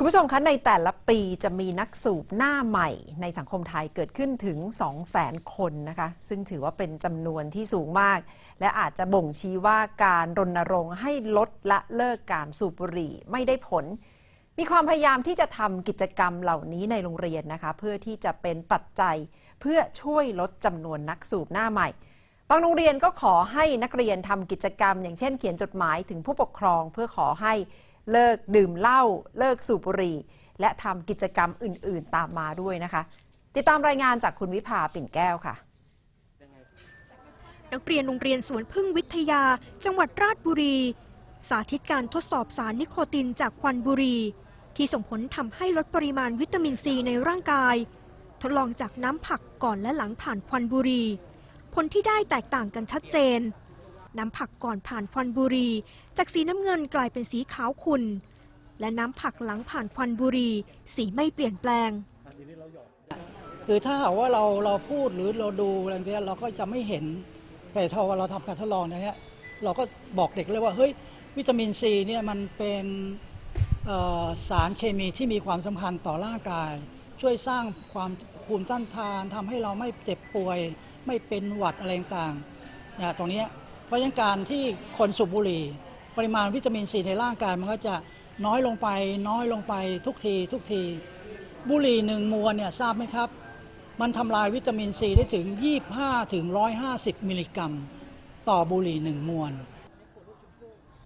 คุณผู้ชมคะในแต่ละปีจะมีนักสูบหน้าใหม่ ในสังคมไทยเกิดขึ้นถึง 200,000 คนนะคะ ซึ่งถือว่าเป็นจำนวนที่สูงมาก และอาจจะบ่งชี้ว่าการรณรงค์ให้ลดละเลิกการสูบบุหรี่ไม่ได้ผล มีความพยายามที่จะทำกิจกรรมเหล่านี้ในโรงเรียนนะคะ เพื่อที่จะเป็นปัจจัยเพื่อช่วยลดจำนวนนักสูบหน้าใหม่บางโรงเรียนก็ขอให้นักเรียนทำกิจกรรม อย่างเช่นเขียนจดหมายถึงผู้ปกครองเพื่อขอให้ เลิกดื่มเหล้าเลิกสูบบุหรี่ และทำกิจกรรมอื่น ๆ ตามมาด้วยนะคะ ติดตามรายงานจากคุณวิภาปิ่นแก้วค่ะนักเรียนโรงเรียนสวนพึ่งวิทยา จังหวัดราชบุรี สาธิตการทดสอบสารนิโคตินจากควันบุหรี่ที่ส่งผลทำให้ลดปริมาณวิตามินซีในร่างกาย ทดลองจากน้ำผักก่อนและหลังผ่านควันบุหรี่ผลที่ได้แตกต่างกันชัดเจน น้ำผักก่อนผ่านควันบุรี จากสีน้ำเงินกลายเป็นสีขาวขุ่นและน้ำผักหลังผ่านควันบุรี สีไม่เปลี่ยนแปลง คือถ้าหากว่าเราเราพูดหรือเราดูอะไรเงี้ยเราก็จะไม่เห็นแต่ถ้าเราทำการทดลองอย่างเนี้ยเราก็บอกเด็กเลยว่าเฮ้ยวิตามินซีเนี่ยมันเป็นสารเคมีที่มีความสำคัญต่อร่างกาย ช่วยสร้างความภูมิต้านทานทำให้เราไม่เจ็บป่วย ไม่เป็นหวัดอะไรต่างๆนี่ยตรงเนี้ย เพราะฉะนั้นการที่คนสูบบุหรี่ ปริมาณวิตามินซีในร่างกายมันก็จะน้อยลงไปน้อยลงไปทุกทีทุกที บุหรี่หนึ่งมวนเนี่ยทราบไหมครับ มันทำลายวิตามินซีได้ถึง 25ถึง150 มิลลิกรัม ต่อบุหรี่หนึ่งมวน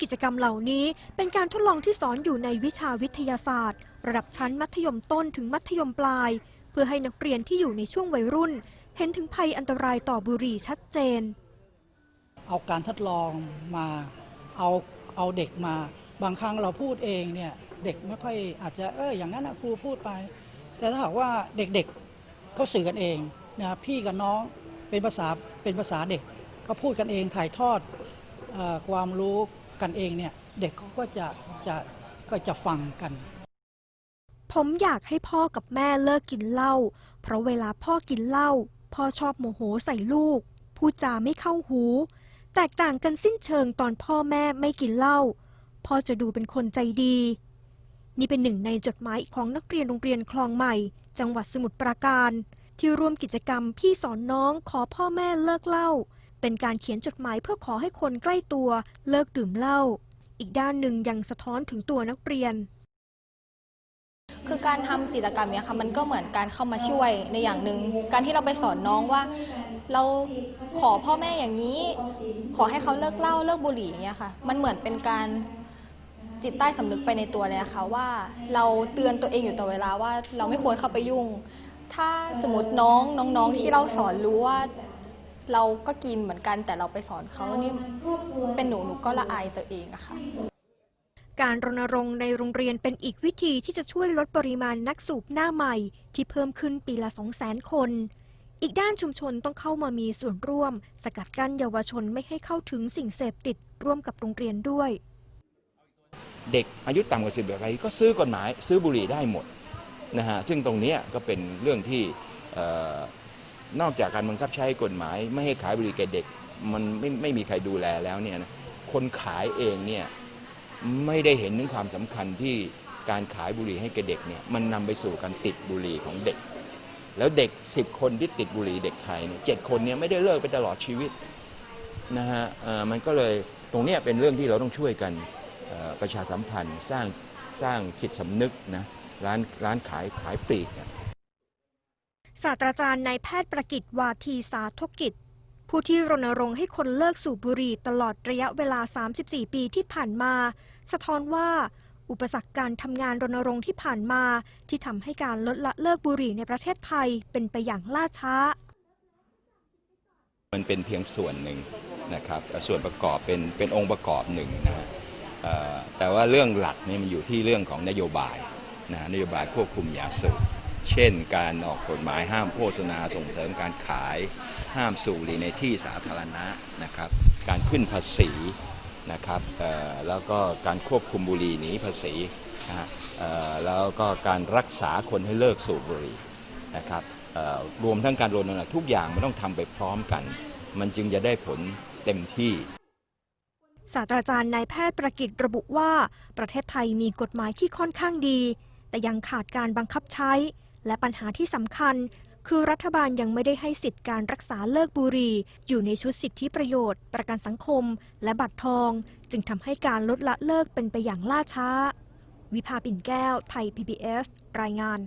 กิจกรรมเหล่านี้เป็นการทดลองที่สอนอยู่ในวิชาวิทยาศาสตร์ ระดับชั้นมัธยมต้นถึงมัธยมปลาย เพื่อให้นักเรียนที่อยู่ในช่วงวัยรุ่น เห็นถึงภัยอันตรายต่อบุหรี่ชัดเจน เอาการทดลองมาเอาเอาเด็กมา บางครั้งเราพูดเองเนี่ยเด็กไม่ค่อยอาจจะเอออย่างนั้นนะครูพูดไป แต่ถ้าหากว่าเด็กๆเขาสื่อกันเองนะพี่กับน้องเป็นภาษาเป็นภาษาเด็กก็พูดกันเองถ่ายทอดออความรู้กันเองเนี่ยเด็กเขาก็จะจะก็จะฟังกัน ผมอยากให้พ่อกับแม่เลิกกินเหล้าเพราะเวลาพ่อกินเหล้าพ่อชอบโมโหใส่ลูกพูดจาไม่เข้าหู แตกต่างกันสิ้นเชิงตอนพ่อแม่ไม่กินเหล้าพ่อจะดูเป็นคนใจดี นี่เป็นหนึ่งในจดหมายของนักเรียนโรงเรียนคลองใหม่ จังหวัดสมุทรปราการ ที่ร่วมกิจกรรมพี่สอนน้องขอพ่อแม่เลิกเหล้าเป็นการเขียนจดหมายเพื่อขอให้คนใกล้ตัวเลิกดื่มเหล้าอีกด้านหนึ่งยังสะท้อนถึงตัวนักเรียน คือการทำกิจกรรมเนี้ยค่ะมันก็เหมือนการเข้ามาช่วยในอย่างหนึ่งการที่เราไปสอนน้องว่า เราขอพ่อแม่อย่างนี้ ขอให้เขาเลิกเหล้าเลิกบุหรี่อย่างเงี้ยค่ะ มันเหมือนเป็นการจิตใต้สำนึกไปในตัวเลยนะคะว่าเราเตือนตัวเองอยู่ตลอดเวลาว่าเราไม่ควรเข้าไปยุ่ง ถ้าสมมติน้องน้องๆที่เราสอนรู้ว่า เราก็กินเหมือนกันแต่เราไปสอนเขานี่เป็นหนูหนูก็ละอายตัวเองอะค่ะ การรณรงค์ในโรงเรียนเป็นอีกวิธีที่จะช่วยลดปริมาณนักสูบหน้าใหม่ ที่เพิ่มขึ้นปีละ 200,000 คน อีกด้านชุมชนต้องเข้ามามีส่วนร่วม สกัดกั้นเยาวชนไม่ให้เข้าถึงสิ่งเสพติดร่วมกับโรงเรียนด้วย เด็กอายุต่ำกว่า10ปีก็ซื้อกฎหมาย ซื้อบุหรี่ได้หมดนะฮะซึ่งตรงนี้ก็เป็นเรื่องที่นอกจากการบังคับใช้กฎหมาย ไม่ให้ขายบุหรี่แก่เด็ก มันไม่ไม่มีใครดูแลแล้วเนี่ยนะคนขายเองเนี่ย ไม่ได้เห็นถึงความสำคัญที่การขายบุหรี่ให้แก่เด็กเนี่ยมันนำไปสู่การติดบุหรี่ของเด็ก แล้วเด็ก 10 คนที่ติดบุหรี่เด็กไทยเนี่ยเจ็ดคนเนี่ยไม่ได้เลิกไปตลอดชีวิตนะฮะมันก็เลยตรงนี้เป็นเรื่องที่เราต้องช่วยกันประชาสัมพันธ์สร้างสร้างจิตสำนึกนะร้านร้านขายขายปลีกศาสตราจารย์นายแพทย์ประกิตวาทีสาธกิจ ผู้ที่รณรงค์ให้คนเลิกสูบบุหรี่ตลอดระยะเวลา 34 ปีที่ผ่านมา สะท้อนว่า อุปสรรคการทำงานรณรงค์ที่ผ่านมา ที่ทำให้การลดละเลิกบุหรี่ในประเทศไทยเป็นไปอย่างล่าช้า มันเป็นเพียงส่วนหนึ่งนะครับส่วนประกอบเป็นเป็นองค์ประกอบหนึ่งนะฮะแต่ว่าเรื่องหลักนี่มันอยู่ที่เรื่องของนโยบายนะนโยบายควบคุมยาสูบ เช่นการออกกฎหมายห้ามโฆษณาส่งเสริมการขาย ห้ามสูบบุหรี่ในที่สาธารณะนะครับ การขึ้นภาษีนะครับแล้วก็การควบคุมบุหรี่หนีภาษีนะฮะแล้วก็การรักษาคนให้เลิกสูบบุหรี่นะครับรวมทั้งการรณรงค์ทุกอย่างมันต้องทำไปพร้อมกัน มันจึงจะได้ผลเต็มที่ศาสตราจารย์นายแพทย์ประกิตระบุว่า ประเทศไทยมีกฎหมายที่ค่อนข้างดี แต่ยังขาดการบังคับใช้ และปัญหาที่สำคัญ คือรัฐบาลยังไม่ได้ให้สิทธิการรักษาเลิกบุหรี่ อยู่ในชุดสิทธิประโยชน์ ประกันสังคม และบัตรทอง จึงทำให้การลดละเลิกเป็นไปอย่างล่าช้า วิภาปิ่นแก้ว ไทย PBS รายงาน